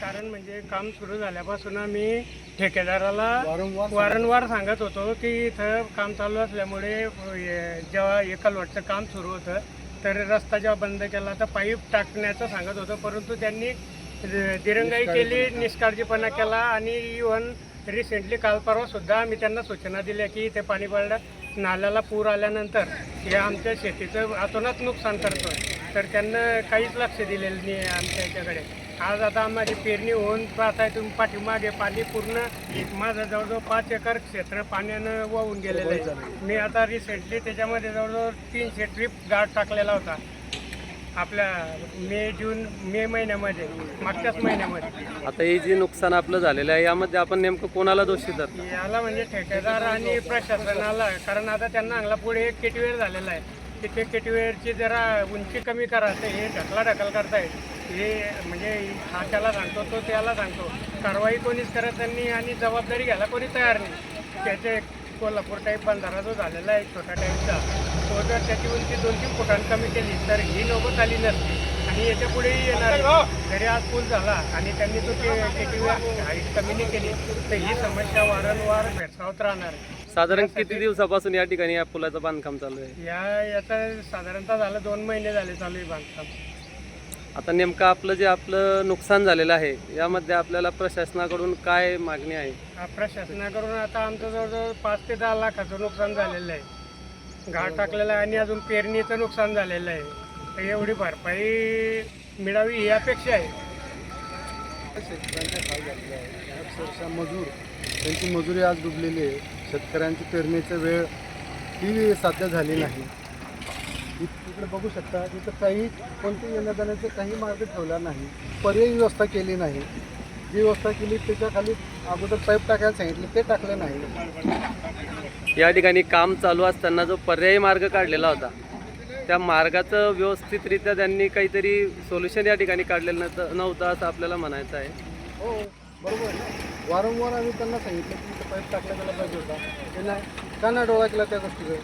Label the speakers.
Speaker 1: कारण म्हणजे काम सुरू झाल्यापासून आम्ही ठेकेदाराला
Speaker 2: वारंवार
Speaker 1: सांगत होतो की इथं काम चालू असल्यामुळे जेव्हा एकलवटचं काम सुरू होतं तर रस्ता जेव्हा बंद केला तर पाईप टाकण्याचं सांगत होतं. परंतु त्यांनी दिरंगाई केली निष्काळजीपणा केला आणि इव्हन रिसेंटली काल परवा सुद्धा आम्ही त्यांना सूचना दिल्या की इथे पाणी पडलं नाल्याला पूर आल्यानंतर हे आमच्या शेतीचं अतोनात नुकसान करतं तर त्यांना काहीच लक्ष दिलेलं नाही आहे आमच्या याच्याकडे. आज आता माझी पेरणी होऊन पाहताय तुम्ही पाठीमागे पाणी पूर्ण माझं जवळजवळ पाच एकर क्षेत्र पाण्यानं वाहून गेलेलं आहे. मी आता रिसेंटली त्याच्यामध्ये जवळजवळ तीनशे ट्रिप गार्ड टाकलेला होता. आपल्या मे जून मे महिन्यामध्ये मागच्याच महिन्यामध्ये.
Speaker 3: आता हे जे नुकसान आपलं झालेलं आहे यामध्ये आपण नेमकं कोणाला दोषी धरतो
Speaker 1: याला म्हणजे ठेकेदार आणि प्रशासनाला कारण आता त्यांना अंगला पुढे एक किटवेर झालेला आहे. की ते जरा उंची कमी करा तर हे ढकला ढकल करतायत हे म्हणजे हा त्याला सांगतो तो त्याला सांगतो. कारवाई कोणीच करत नाही आणि जबाबदारी घ्यायला कोणी तयार नाही. त्याचे कोल्हापूर टाईप बंधारा जो झालेला आहे छोटा टाईपचा तो जर त्याची उंची दोन तीन फुटांनी कमी केली तर ही नोबत आली नसती आणि याच्या पुढेही येणार जरी आज पूल झाला आणि त्यांनी तो केटीवेर हाईट कमी नाही केली तर ही समस्या वारंवार भेडसावत राहणार आहे.
Speaker 3: साधारण किती दिवसापासून या ठिकाणी या पुलाचं बांधकाम चालू आहे?
Speaker 1: या याचा साधारणतः झालं दोन महिने झाले चालू आहे बांधकाम.
Speaker 3: आता नेमकं आपलं जे आपलं नुकसान झालेलं आहे यामध्ये आपल्याला प्रशासनाकडून काय मागणी आहे?
Speaker 1: हा प्रशासनाकडून आता आमचं जवळजवळ पाच ते दहा लाखाचं नुकसान झालेलं आहे. घाट टाकलेला आहे आणि अजून पेरणीचं नुकसान झालेलं आहे. तर एवढी भरपाई मिळावी ही अपेक्षा आहे.
Speaker 2: अक्षरशः मजूर त्यांची मजुरी आज डुबलेली आहे. शेतकऱ्यांची पेरणीची वेळ ही साध्य झाली नाही. इकडे बघू शकता इथं काही कोणत्याही येण्या जाण्याचे काही मार्ग ठेवला नाही. पर्यायी व्यवस्था केली नाही. जी व्यवस्था केली त्याच्याखाली अगोदर पाईप टाकायला सांगितले ते टाकले नाही.
Speaker 3: या ठिकाणी काम चालू असताना जो पर्यायी मार्ग काढलेला होता त्या मार्गाचं व्यवस्थितरित्या त्यांनी काहीतरी सोल्युशन या ठिकाणी काढलेलं नव्हतं नव्हतं असं आपल्याला म्हणायचं आहे.
Speaker 2: हो. बरोबर. आहे ना वारंवार आम्ही त्यांना सांगितलं की पाईप टाकला गेला पाहिजे होता. ते नाही का नाही डोळा केला त्या गोष्टीकडे